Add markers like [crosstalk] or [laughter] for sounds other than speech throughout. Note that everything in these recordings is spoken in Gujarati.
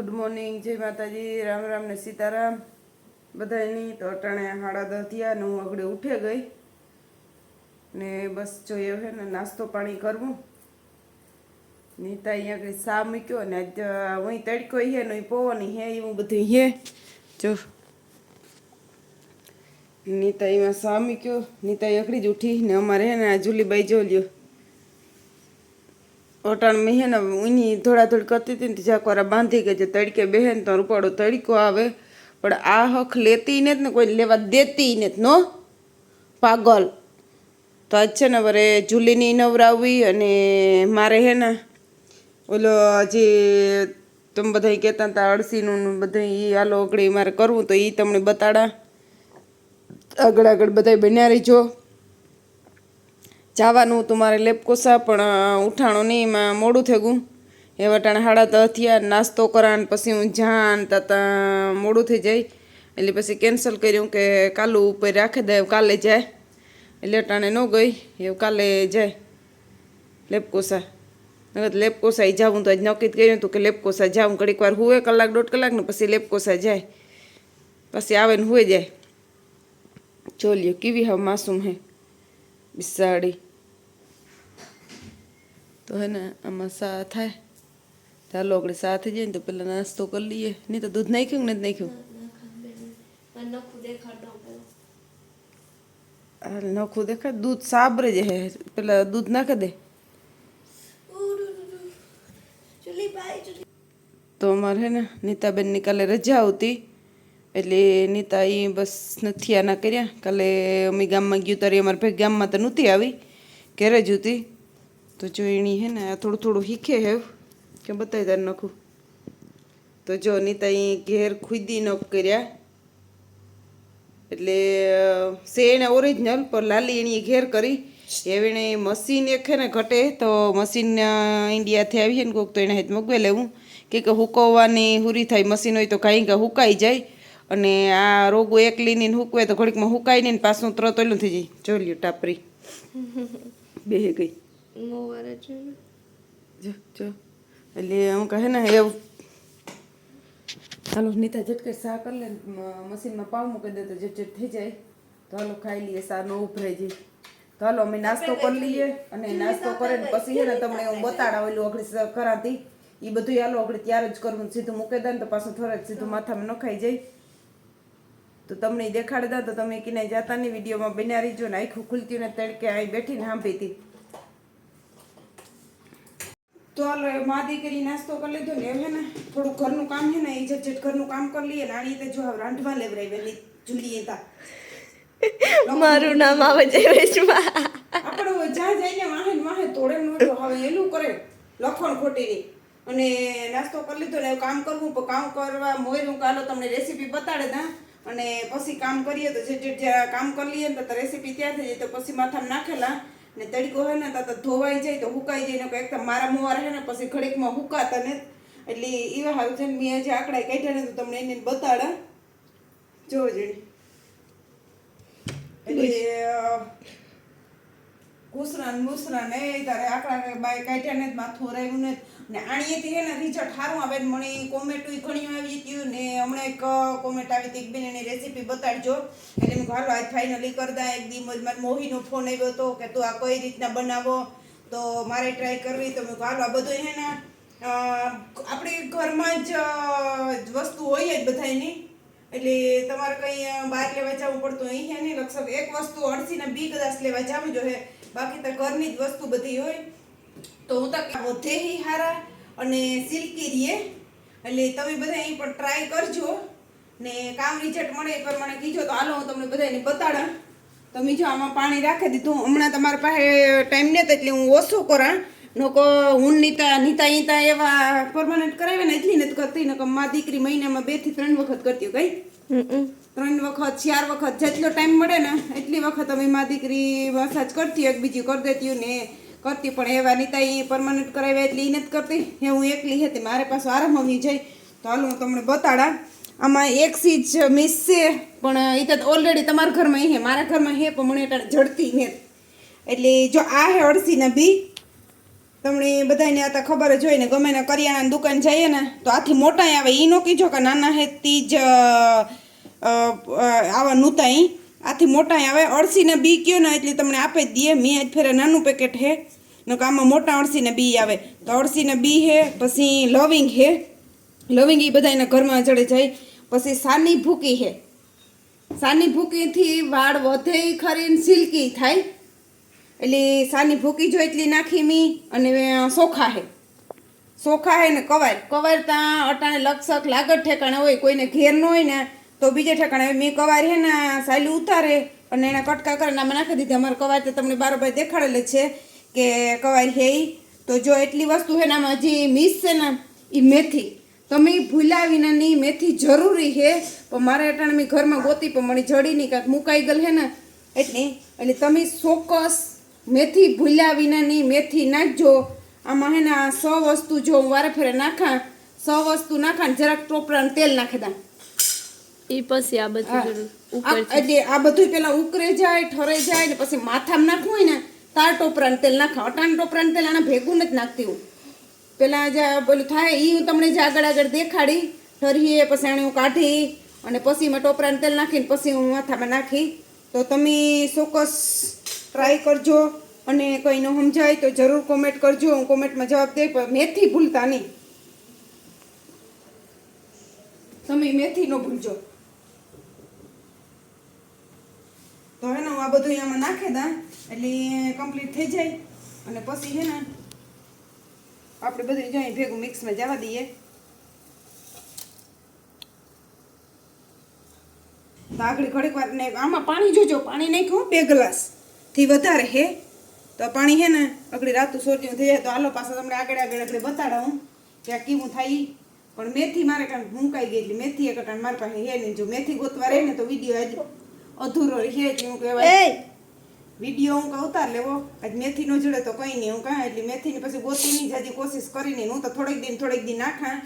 ગુડ મોર્નિંગ, જય માતાજી, રામ રામ ને સીતારામ. બધાની તો અટાણે હાડા દસ ને હું અગડે ઉઠે ગઈ. ને બસ જોઈએ છે ને નાસ્તો પાણી કરવું. નીતા અહીંયા કંઈ સા મૂક્યો ને વહીં તડકો હે ને પવન હે એવું બધું હે. જો. નીતા એમાં સા મૂક્યો નીતા એકડી જ ઉઠી ને અમારે હે ને આ જુલીબાઈ જો લ્યો ઓટાણ મેં હે ને થોડી કરતી હતી ને જ્યાં કોરા બાંધી ગઈ છે તડકે બેહે ને તો રૂપાડો તડકો આવે. પણ આ હક લેતી ને ને કોઈ લેવા દેતી ને નો? પાગલ. તો આજ છે ને વરે જુલીની નવરાવવી અને મારે હે ને ઓલો જે તમે બધા કહેતા હતા અળસીનું બધા એ આલો ઓગળી મારે કરવું તો એ તમને બતાડા. આગળ આગળ બધા બન્યા રહીજો. જવાનું હતું મારે લેપકોસા પણ ઉઠાણો નહીં, એમાં મોડું થઈ ગયું એ વટાણે હાડા તો હથિયાર, નાસ્તો કરાન, પછી હું જાન, તા મોડું થઈ જાય. એટલે પછી કેન્સલ કર્યું કે કાલુ ઉપર રાખી દે કાલે જાય. એટલે અટાણે ન ગઈ, એવું કાલે જાય. લેપકોસા નકર લેપકોસા જાવું તો આજ નક્કી કર્યું હતું કે લેપકોસા જાઉં. ઘડીક વાર હુએ કલાક, દોઢ કલાક ને પછી લેપકોસા જાય. પછી આવે ને હુએ જાય. ચોલ્યો કેવી હવે માસૂમ હે. બિસાડી. તો હે ને, આમાં સા થાય. ચાલો આપણે સા થઈ જાય ને તો પેલા નાસ્તો કરી લઈએ. નહીં તો દૂધ નાખ્યું ને નાખ્યું? નખું દેખાય. દૂધ સાબરે જ હે. પેલા દૂધ નાખી દે. તો અમારે હે ને, નીતાબેનની કાલે રજા આવતી. એટલે નીતા એ બસ નથી આના કર્યા. કાલે અમે ગામમાં ગયું તારી અમારે ભાઈ ગામમાં તો નહોતી આવી. ઘેરે જ હતી. તો જો એની હે ને થોડું થોડું શીખે હે કે બતાવી તાર નખું. તો જો નીતા એ ઘેર ખુદી ન કર્યા. એટલે સે એને ઓરિજિનલ પણ લાલી એની ઘેર કરી. એણે મશીન એક છે ને ઘટે તો મશીન ઇન્ડિયાથી આવી છે ને કોઈક તો એને હેત મગવે લેવું. કે કે હુકવવાની હુરી થાય મશીન હોય તો કાંઈ કાંઈ હુકાઈ જાય. અને આ રોગો એક લીની હુકવે તો ઘડીકમાં હુકાઈ નહીં ને પાછું તરત ઓલું થઈ જાય. જોઈ લ્યો ટાપરી. [laughs] બે ગઈ. જો જો એટલે હું કહે ને એવું હાલો નીતા ઝટકે સા કરી લે મશીનમાં પાવ મૂકી દે તો ઝટઝટ થઈ જાય તો હાલો ખાઈ લઈએ સા ન ઉભરાઈ જાય તો હાલો અમે નાસ્તો કરી લઈએ અને નાસ્તો કરે ને પછી છે ને તમને હું બતાડા ઓલું અઘડી કરાતી એ બધું હાલો અઘડી ત્યારે જ કરવું સીધું મૂકી દે ને તો પાછું થોડા જ સીધું માથામાં નખાઈ જાય તો તમને ઈ દેખાડી દા તો તમે કિનાય જાતા નહીં વિડીયોમાં બન્યા રહીજો ને આખું ખુલતી ને તડકે અહીં બેઠીને સાંભળી હતી તો હાલ મા દીકરી નાસ્તો કરી લીધો ને હવે ને થોડું ઘરનું કામ છે ને એ જટ ઘરનું કામ કરી લઈએ ને આની તો જો રાંધવા લેવરાઈ જુલીએ તા. [laughs] મારું નામ આવે જયવેશમાં આપણે આપણો જ્યાં જઈને વાહે વાહે તોડે નોટો હવે એલું કરે લખણ ખોટીની. અને નાસ્તો કરી લીધો ને કામ કરવું પણ કામ કરવા મોયરું કાલો તમને રેસીપી બતાડે તા. અને પછી કામ કરીએ તો જે જે કામ કરી લઈએ ને તો રેસીપી ત્યાં થઈ જાય તો પછી માથામાં નાખેલા. ને તડકો હોય ને તો ધોવાઈ જાય તો હુકાઈ જાય ને એક તો મારા મોવાર હે ને પછી ઘડીકમાં હુકાતા ને એટલે એવા હાલ છે મેં જે આંકડા કાઢ્યા ને તો તમને એને બતાડા. જોવો જોઈએ એટલે અ, ઘૂસરા ને મૂસરા ને એ તારે આકડા બાય કાઢ્યા ને જ માથું રહ્યું ને ને આણીએથી હે ને રિઝલ્ટ સારું આવે મને કોમેટો ઘણી આવી ગયું ને હમણાં એક કોમેન્ટ આવી હતી એક બેન એની રેસીપી બતાડજો. એટલે મેં હાલો આજ ફાઇનલી કરતા એક દી મારે મોહીનો ફોન આવ્યો હતો કે તું આ કઈ રીતના બનાવો? તો મારે ટ્રાય કરવી તો મેં હાલો આ બધું હે ને આપણે ઘરમાં જ વસ્તુ હોય જ બધાયની. એટલે તમારે કંઈ બહાર લેવા જવું પડતું અહીં છે નહીં. લક્ષક એક વસ્તુ અડસીને બી કદાચ લેવા જવું જોઈએ બાકી તો ઘરની જ વસ્તુ બધી હોય. તો હું તો વધે હારા અને સિલ્કી રીએ. એટલે તમે બધા અહીં પણ ટ્રાય કરજો. ને કામ રિઝલ્ટ મળે એ પ્રમાણે કીજો. તો હાલો હું તમને બધાને બતાડા. તમે જો આમાં પાણી રાખી દીધું. હમણાં તમારા પાસે ટાઈમ નથી એટલે હું ઓછું કરા. નકો હું નીતા નીતા ઈતા એવા પરમાનન્ટ કરાવે ને એટલી નથી કરતી. નકો મા દીકરી મહિનામાં બેથી ત્રણ વખત કરતી કઈ? ત્રણ વખત, ચાર વખત જેટલો ટાઈમ મળે ને, એટલી વખત અમે મા દીકરી મસાજ કરતી એક બીજી કરી દેતી ને, કરતી પણ એવા નીતા એ પરમાનન્ટ કરાવ્યા એટલે એ નથી કરતી. એ હું એકલી હતી, મારે પાસે આરામ આવી જાય તો હાલ હું તમને બતાડા, આમાં એક સીજ મિસ છે, પણ એ તો ઓલરેડી તમારા ઘરમાં હે મારા ઘરમાં હે પણ મને જડતી ને એટલે જો આ હે અળસીના બી તમને બધાને આ તો ખબર જ હોય ને, ગમે ને કરિયાણાની દુકાન જઈએ ને, તો આથી મોટા આવે એ ન કીજો કે નાના હેતી જ આવા નૂતા આથી મોટા આવે અળસીને બી કયો ને, એટલે તમને આપે જ દઈએ. મેં આજ ફેરે નાનું પેકેટ હે કે આમાં મોટા અળસીને બી આવે. તો અળસીને બી હે, પછી લવિંગ હે. લવિંગ એ બધા ઘરમાં ચડે જાય. પછી સાની ભૂકી હે. સાની ભૂકીથી વાળ વધે ખરીને સિલ્કી થાય. એટલે સાની ભૂકી જો એટલી નાખી મી અને સોખા હે. સોખા હે ને કવાર. કવાર ત્યાં અટાણે લક્ષક લાગત ઠેકાણે હોય, કોઈને ઘેર ન હોય ને, તો બીજે ઠેકાણે મેં કવાર હે ને સાયલી ઉતારે અને એના કટકા કરીને આમાં નાખી દીધી. અમારે કવાર તો તમને બારોબાર દેખાડેલ છે કે કવાર હે તો જો એટલી વસ્તુ હે ને આમાં હજી મિસ છે ને એ મેથી. તમે ભૂલા વિનાની મેથી જરૂરી છે પણ મારે અટાણે મેં ઘરમાં ગોતી પણ મને જડી નહીં. કાંઈક મુકાઈ ગયેલ હે ને, એટલે એટલે તમે ચોક્કસ મેથી ભૂલ્યા વિનાની મેથી નાખજો આમાં હેના આ સો વસ્તુ જો હું વારે ફેરે નાખા સો વસ્તુ નાખા ને જરાક ટોપરાનું તેલ નાખી દા. એ પછી આ બધું એટલે આ બધું પેલા ઉકરે જાય ઠરે જાય ને પછી માથામાં નાખવું હોય ને તાર ટોપરાનું તેલ નાખા. અટાણ ટોપરાનું તેલ આના ભેગું નથી નાખતી હું. પેલા જે પેલું થાય એ હું તમને જે આગળ આગળ દેખાડી ઠરીએ પછી આને હું કાઢી અને પછી મેં ટોપરાનું તેલ નાખીને પછી હું માથામાં નાખી. તો તમે ચોક્કસ ટ્રાય કરજો અને કંઈ ન સમજાય તો જરૂર કોમેન્ટ કરજો. હું કોમેન્ટમાં જવાબ દઈ પણ મેથી ભૂલતા નહીં. તમે મેથી ન ભૂલજો. તો હે ને હું આ બધું એમાં નાખી દા, એટલે કમ્પ્લીટ થઈ જાય. અને પછી હે ને આપણે બધું જાય ભેગું મિક્સમાં જવા દઈએ. આગળ ઘડીક વાર ને આમાં પાણી જોજો, પાણી નાખ્યું બે ગ્લાસ. થી વધારે હે? તો પાણી હે ને અગડી રાતું સોટ્યું થઈ જાય તો આલો પાછા તમને આગળ આગળ આગળ બતાડાવું કે આ કેવું થાય પણ મેથી મારે કારણ ભૂંકાઈ ગઈ એટલે મેથી એક અટાણ મારી પાસે હે નહીં. જો મેથી ગોતવા રહે ને તો વીડિયો આજ અધૂરો હે એટલે હું કહેવાય. વીડિયો હું ઉતાર લેવો? આજ મેથી નો જોડે તો કંઈ નહીં હું કાં? એટલે મેથીની પછી ગોતી નહીં જાજી કોશિશ કરી નહીં. હું તો થોડીક દિન થોડીક દિન નાખા.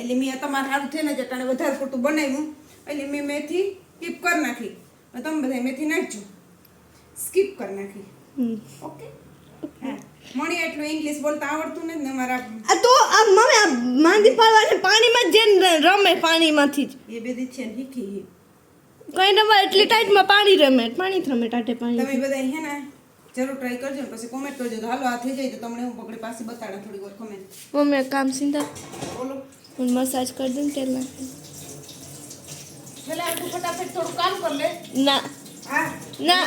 એટલે મેં તમારે સારું થઈને જ અટાણે વધારે પૂરતું બનાવ્યું. એટલે મેં મેથી કીપ કરી નાખી. તમે બધા મેથી નાખજો. સ્કીપ કરી નાખી. હમ. ઓકે? હા. મણી એટલું ઇંગ્લિશ બોલતા આવડતું નથી ને મારા આ તો આ મમ્મી આ માંદી પાડવાને પાણીમાં જ રમે પાણીમાંથી જ. એ બધી છે શીખી કઈ રમવા એટલી ટાઈટમાં પાણી રમે પાણી જ રમે ટાટે પાણી તમે બધા હે ને જરૂર ટ્રાય કરજો ને પછી કોમેન્ટ કરજો. તો હાલો આ થઈ જાય તો તમને હું પકડી પાસે બતાડા થોડી વાર કોમેન્ટ મમ્મી કામ સિંધા. બોલો. હું મસાજ કરી દઉં ને તેલ નાખી પેલા તું ફટાફટ થોડું કામ કર લે. ના. હા. ના.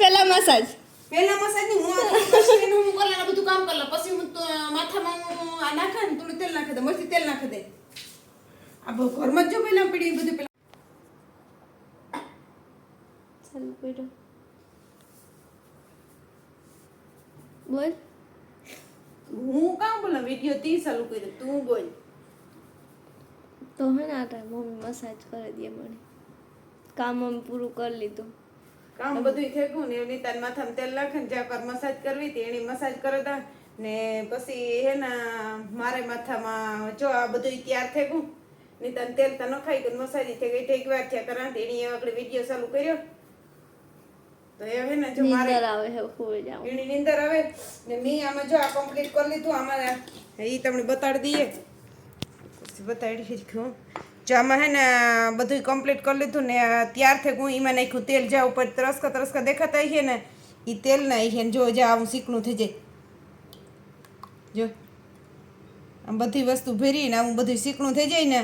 પેલા મસાજ પહેલા મસાજની હું આ મશીન [laughs] હું કરેલા બધું કામ કરલા. પછી હું તો માથામાં હું આ નાખા ને થોડું તેલ નાખી દે મસ્તી તેલ નાખી દે. આ બહુ ઘરમાં જ પહેલા પડી બધું પેલા ચાલુ કર્યો બોલ. હું કામ બોલા વીડિયો તી ચાલુ કરી તું બોલ. તો હે ને આ ટાઈમ મમ્મી મસાજ કરી દે મને. કામ પૂરું કરી લીધું. કામ. બધું થઈ ગયું ને એની તાર માથામાં તેલ નાખે ને જ્યાં મસાજ કરવી હતી એની મસાજ કરે તા ને પછી હે ને મારે માથામાં જો આ બધું તૈયાર થઈ ગયું. ને તને તેલ તો નખાઈ ગયું મસાજ થઈ ગઈ ઠેક વાર થયા કરા એની આપણે વીડિયો ચાલુ કર્યો. તો એ હે ને જો મારે એની નીંદર આવે ને મેં આમાં જો આ કમ્પ્લીટ કરી લીધું અમારે એ તમને બતાડી દઈએ. બતાડી શીખ્યું જો આમાં હે ને બધું કમ્પ્લીટ કરી લીધું ને ત્યારથી હું એમાં નાખ્યું તેલ. જ્યાં ઉપર તરસકા તરસકા દેખાતા છે ને એ તેલ નાખીએ ને જો જ્યાં આવું શીકણું થઈ જાય. જો આમ બધી વસ્તુ ભેરીને આવું બધું શીકણું થઈ જાય ને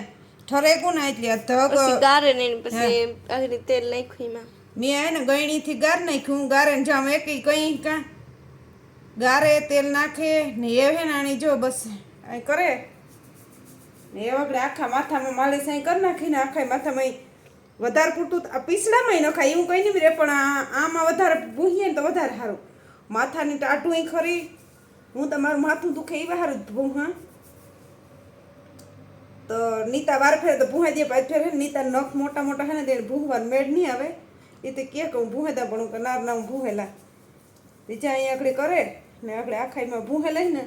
ઠરેકું ને એટલે આ ધગ ગારે નહીં ને પછી આગળ તેલ નાખ્યું એમાં મેં હે ને ગયણીથી ગાર નાખ્યું હું ગારે ને જામ એક કઈ કા. ગારે તેલ નાખે ને એ હે ને આની જો બસ આ કરે. ને એ વગડે આખા માથામાં માલે અહીં કરી નાખીને આખા માથામાં વધારે પૂરતું આ પીસડામાં નખાય એવું કંઈ નહીં રે પણ આમાં વધારે ભૂહીએ ને તો વધારે સારું. માથાની ટાટું ખરી. હું તમારું માથું દુખે એવા સારું જ ભૂ, હા. તો નીતા વાર ફેરે તો ભૂહે દે, પાછ ફેરે નીતા નખ મોટા મોટા હે ને તેને ભૂહવાર મેળ નહીં આવે. એ તો કે કહું ભૂહેતા પણ હું નાર ના હું ભૂહેલા. બીજા અહીંયા આગળ કરે ને આગળ આખાઈમાં ભૂહે લઈને.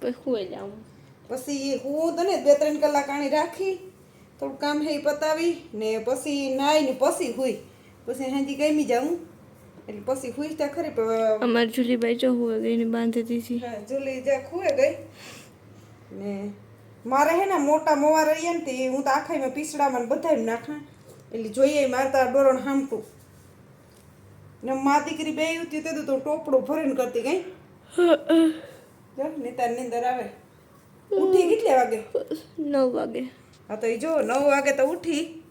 પછી હોઈ જાવ પછી હું તને બે ત્રણ કલાક આણી રાખી થોડું કામ હે પતાવી ને પછી નાઈ ને પછી હુઈ. પછી હાજી ગમી જાઉં. એટલે પછી હુઈ ત્યાં ખરી અમારી જુલીબાઈ જો ગઈ ને બાંધી દીધી. હા જુલી જ્યાં ખુએ ગઈ. ને મારે હે ને મોટા મોવા રહીએ ને તે હું તો આખા મેં પીસડામાં બધા નાખા. એટલે જોઈએ મારતા ડોરણ હામટું. ને મા દીકરી બે ઉતી તે તો ટોપડું ભરીને કરતી ગઈ. જો નીતા નીંદર આવે. ઉઠી કેટલા વાગે? નવ વાગે. હા તો એ જો નવ વાગે તો ઉઠી.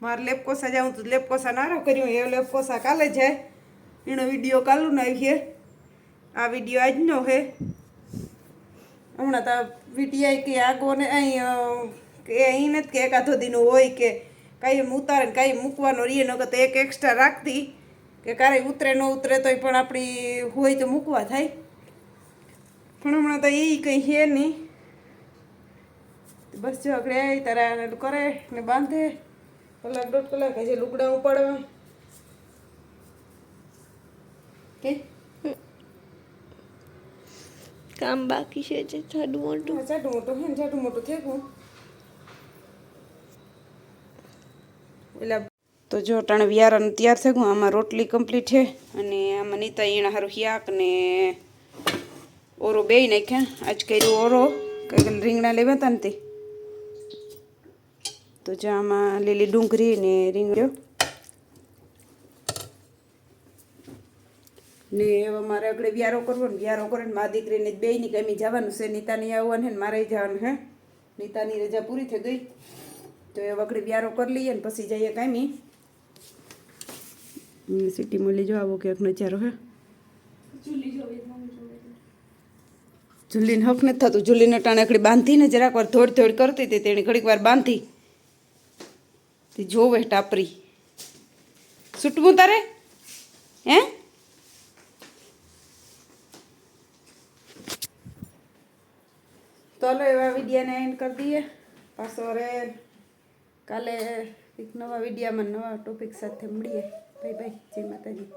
મારે લેપકોસા જાઉં તો લેપકોસા નારો કર્યો એ લેપકોસા કાલે જાય એનો વીડિયો કાલું ના છે. આ વીડિયો આજનો હે હમણાં તો વીટીઆઈ કે આગો ને અહીં કે અહીં નથી કે એકાદો દીનું હોય કે કાંઈ ઉતારે ને કાંઈ મૂકવાનો રહીએ ન તો એક એક્સ્ટ્રા રાખતી. કે ક્યારેય ઉતરે ન ઉતરે તોય પણ આપણી હોય તો મૂકવા થાય. પણ હમણાં તો એ કંઈ છે નહીં. બસ જો આગળ તારા કરે ને બાંધે. કલાક દોઢ કલાક હજી લુગડા ઉપાડવા. કે? કામ બાકી છે જે જાડું મોટું. જાડું મોટું હે ને જાડું મોટું થઈ ગયું એટલે તો જો ટાણે વિયારાનું તૈયાર થઈ ગયું આમાં રોટલી કમ્પ્લીટ છે. અને આમાં નીતા એણા હારું હિયાક ને ઓરો બે નાખ્યા. આજ કર્યું ઓરો રીંગણા લેવા હતા ને તે તો જો આમાં લીલી ડુંગળી ને રીંગણ. ને હવે મારે આગળ વ્યારો કરવો ને વ્યારો કરે ને મારા દીકરીને બે ની કમી જવાનું છે. નીતાની આવવાનું ને મારે જવાનું હે? નીતાની રજા પૂરી થઈ ગઈ. તો એ વગડી વ્યારો કરી લઈએ ને પછી જઈએ કાંઈ સિટી મળી જો આવો ક્યાંક નજારો હે? જુલીને હક નથી થતું. જુલીને ટાણે એકડી બાંધીને જરાક વાર થોડી થોડી કરતી હતી તેણે ઘડીક વાર બાંધી. તે જોવે ટાપરી. છૂટવું તારે? હે? લો એવા વિડીયાને એન્ડ કરી દઈએ. પાછો હવે કાલે એક નવા વિડીયામાં નવા ટોપિક સાથે મળીએ. બાય બાય જય માતાજી.